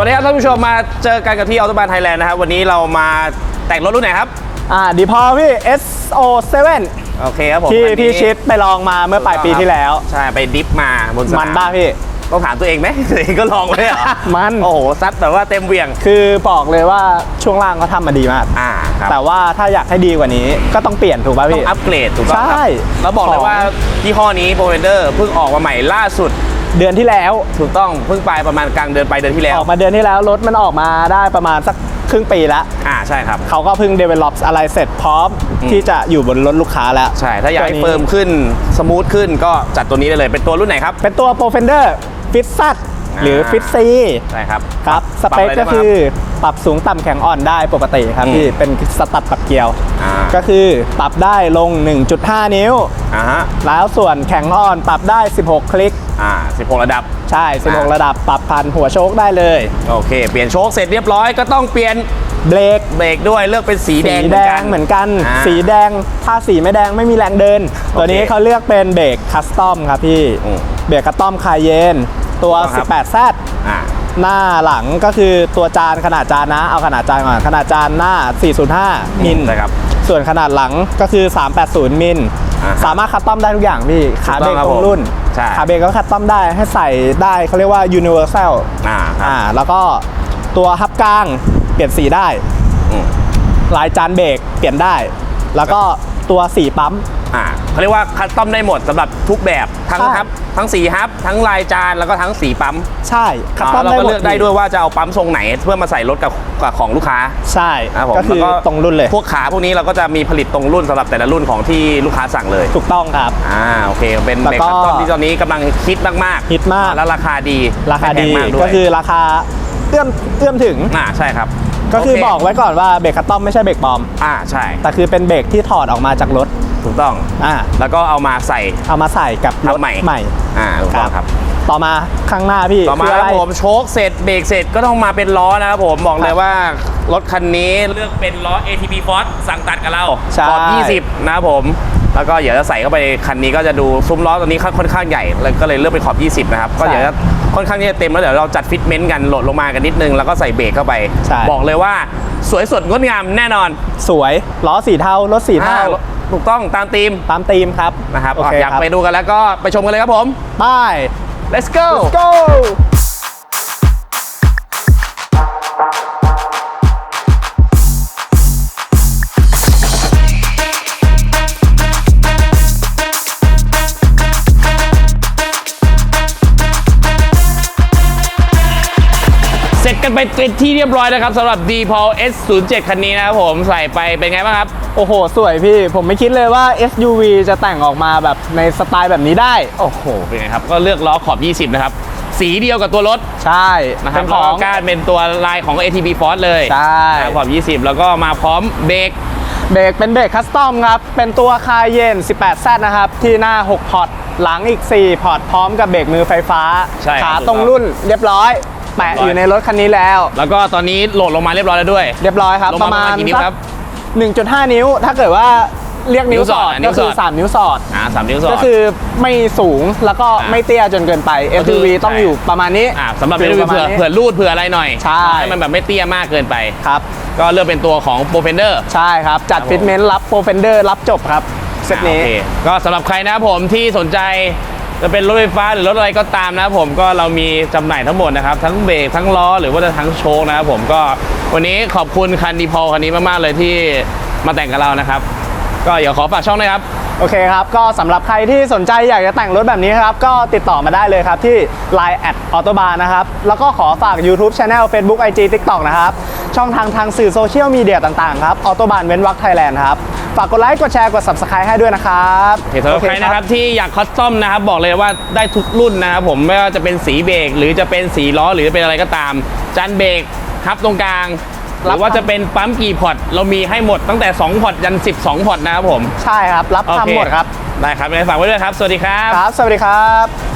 วัสดีครับท่านผู้ชมมาเจอกันกับที่ออโตบานไทยแลนด์นะครับวันนี้เรามาแต่งรถรุ่นไหนครับ อ่าดีพอพี่ SO7 โอเคครับผมที่วันนี้พี่ชิดไปลองมาเมื่อปลายปีที่แล้ว ใช่ไปดิฟมาบนสนามมันบ้าพี่ ต้องถามตัวเองไหม ตัวเองก็ลองเลยเหรอมัน โอ้โหซัดแบบว่าเต็มเหวียงคือบอกเลยว่าช่วงล่างเขาทำมาดีมาก อ่าครับแต่ว่าถ้าอยากให้ดีกว่านี้ก็ต้องเปลี่ยนถูกป่ะต้อพี่ งอัปเกรดถูกต้องครับใช่แล้วบอกเลยของว่ายี่ห้อนี้โปรเวนเดอร์เพิ่งออกมาใหม่ล่าสุด เดือนที่แล้วถูกต้องเพิ่งไปประมาณกลางเดือนไปเดือนที่แล้วออกมาเดือนที่แล้วรถมันออกมาได้ประมาณสักครึ่งปีแล้วอ่าใช่ครับเขาก็เพิ่ง develop อะไรเสร็จพร้อมอืมที่จะอยู่บนรถลูกค้าแล้ว ใช่ ถ้าอยากให้ตัวนี้เฟิร์มขึ้นสมูทขึ้นก็จัดตัวนี้ได้เลย เป็นตัวรุ่นไหนครับ เป็นตัว p r o f e n d e r Fit Z หรือ Fit C ใช่ครับครับสปรับเปคอะไรก็ได้บ้างคือปรับสูงต่ำแข็งอ่อนได้ปกติครับอืมพี่เป็นสตัดปรับเกียวอ่าก็คือปรับได้ลง 1.5 นิ้วอ่าฮะแล้วส่วนแข็งอ่อนปรับได้ 16 คลิกอ่า16 ระดับใช่อ่า16 ระดับปรับพันหัวโชคได้เลย โอเค เปลี่ยนโชคเสร็จเรียบร้อยก็ต้องเปลี่ยนเบรกเบรกด้วยเลือกเป็นสีแดสีงแดงเหมือนกันอ่าสีแดงถ้าสีไม่แดงไม่มีแรงเดินโอเคตัวนี้เขาเลือกเป็นเบรกคัสตอมครับพี่อืมเบรกคัสตอมคาเยน ตัวถูกต้องครับ 18 z อ่าหน้าหลังก็คือตัวจานขนาดจานนะ เอาขนาดจานก่อนขนาดจานหน้า 405 มิล ใช่ครับ ส่วนขนาดหลังก็คือ 380 มิล อ่าฮะสามารถคัสตอมได้ทุกอย่างพี่ ขาเบรกถูกต้องครับตรงรุ่น ผมใช่ ขาเบรกก็คัสตอมได้ให้ใส่ได้เขาเรียกว่า universal อ่าครับอ่าแล้วก็ตัวฮับกลางเปลี่ยนสีได้ อืมลายจานเบรกเปลี่ยนได้ แล้วก็ตัวสีปั๊ม อ่า เขาเรียกว่าคัสตอมได้หมดสำหรับทุกแบบทั้งใช่ฮับทั้งสีฮับ ทั้งลายจานแล้วก็ทั้งสีปั๊มใช่คัสตอมเราได้ก็หมเลือกได้ด้วยว่าจะเอาปั๊มทรงไหนเพื่อมาใส่รถกับกับของลูกค้า ใช่นะครับผมก็คือแล้วตรงรุ่นเลยพวกขาพวกนี้เราก็จะมีผลิตตรงรุ่นสำหรับแต่ละรุ่นของที่ลูกค้าสั่งเลยถูกต้องครับ อ่าโอเคเป็นแล้วเบรกก็คัสตอมที่ตอนนี้กำลังฮิตมากๆฮิตมาก แล้วราคาดีราคาไม่ดีแพงมากด้วยก็คือราคาเอื้อมเอื้อมถึง อ่าใช่ครับก็คือโเบอกไว้ก่อนว่าเบรกคัสตอมไม่ใช่เบรกปลอม อ่าใช่ แต่คือเป็นเบรกที่ถอดออกมาจากรถ ถูกต้องอ่าแล้วก็เอามาใส่เอามาใส่กับรถทำใหม่ใหม่อ่าถูกต้องครับ ต่อมาข้างหน้าพี่ต่อมาคืคอะรับไรผมโชคเสร็จเบรกเสร็จก็ต้องมาเป็นล้อนะครับผมบอกเลยว่ารถคันนี้เลือกเป็นล้อ ATP Force สั่งตัดกับเราใช่ขอบ20 นะครับผมแล้วก็เดี๋ยวจะใส่เข้าไปคันนี้ก็จะดูซุ้มล้อตัวนี้ค่อนข้างใหญ่แล้วก็เลยเลือกเป็นขอบ 20 นะครับ ก็เดี๋ยวจะค่อนข้างที่จะเต็มแล้วเดี๋ยวเราจัดฟิตเมนต์กันโหลดลงมากันนิดนึง แล้วก็ใส่เบรกเข้าไปใช่บอกเลยว่าสวยสดงดงามแน่นอน สวยล้อสีเทารถสีเทาอ่า ถูกต้องตามธีมตามธีมครับนะครับโอเคอยากครับไปดูกันแล้วก็ไปชมกันเลยครับผม ไป let's go Let's go กันไปเป็นที่เรียบร้อยนะครับสำหรับ d p o l S07 คันนี้นะครับผมใส่ไปเป็นไงบ้างครับ โอ้โห สวยพี่ ผมไม่คิดเลยว่า SUV จะแต่งออกมาแบบในสไตล์แบบนี้ได้ โอ้โห เป็นไงครับ ก็เลือกล้อขอบ 20 นะครับ สีเดียวกับตัวรถ ใช่นะครับเป็นขแล้วอก็งการเป็นตัวลายของ ATB Force เลยใช่นะครับขอบ 20 แล้วก็มาพร้อมเบรกเบรกเป็นเบรกคัสตอมครับ เป็นตัวคาเยน 18Z นะครับ ที่หน้า 6 พอร์ต หลังอีก 4 พอร์ต พร้อมกับเบรกมือไฟฟ้าใช่ครับขาตรงรุ่นเรียบร้อย แปะเรียบร้อยอยู่ในรถคันนี้แล้ว แล้วก็ตอนนี้โหลดลงมาเรียบร้อยแล้วด้วย เรียบร้อยครับ ลงปมาระมาณประมาณกี่นิ้วครับสัก1.5 นิ้ว ถ้าเกิดว่าเรียกนิ้วนิ้วสสออดดนิ้ก็วคือสอด3นิ้วสอดอ่าสามนิ้วสอก็ดคือไม่สูงแล้วก็อ่าไม่เตี้ยจนเกินไปก็คือ SUV ต้องใช่อยู่ประมาณนี้อ่าสำหรับฟิเผื่ลอประมาณเผื่อนี้รูดเผื่ออะไรหน่อยใช่ให้มันแบบไม่เตี้ยมากเกินไปครับก็เลือกเป็นตัวของ p r o f e n d e r ใช่ครับ จัดครับผมฟิตเมนต์รับโปรเฟนเดอร์รับจบครับเซตนี้โอเคก็สำหรับใครนะครับผมที่สนใจ จะเป็นรถไฟฟ้าหรือรถอะไรก็ตามนะครับผมก็เรามีจำหน่ายทั้งหมดนะครับ ทั้งเบรกทั้งล้อหรือว่าจะทั้งโชคนะครับผมก็วันนี้ขอบคุณคันดีพอคันนี้มากๆเลยที่มาแต่งกับเรานะครับ ก็เดี๋ยวขอฝากช่องด้ครับโอเคครับ ก็สำหรับใครที่สนใจอยากจะแต่งรถแบบนี้ครับ ก็ติดต่อมาได้เลยครับที่ Line แอดออโตบานะครับ แล้วก็ขอฝาก YouTube Channel Facebook IG TikTok นะครับ ช่องทางทางสื่อโซเชียลมีเดียต่างๆ ครับออโตบานเว้นวักไทยแลนด์ครับ ฝากกดไลค์กดแชร์กด Subscribe ให้ด้วยนะครับโอเคสำหรับใครนะครับที่อยากคัสตอมนะครับบอกเลยว่าได้ทุกรุ่นนะครับผมไม่ว่าจะเป็นสีเบรกหรือจะเป็นสีล้อหรือจะเป็นอะไรก็ตามจันเบรกฮับตรงกลางหรือว่าจะเป็นปั๊มกี่พอร์ตเรามีให้หมดตั้งแต่ 2 พอร์ตยัน 12 พอร์ตนะครับผม ใช่ครับ รับโอเคทำหมดครับ ได้ครับยังไงฝากไว้ด้วยครับ สวัสดีครับ ครับ สวัสดีครับ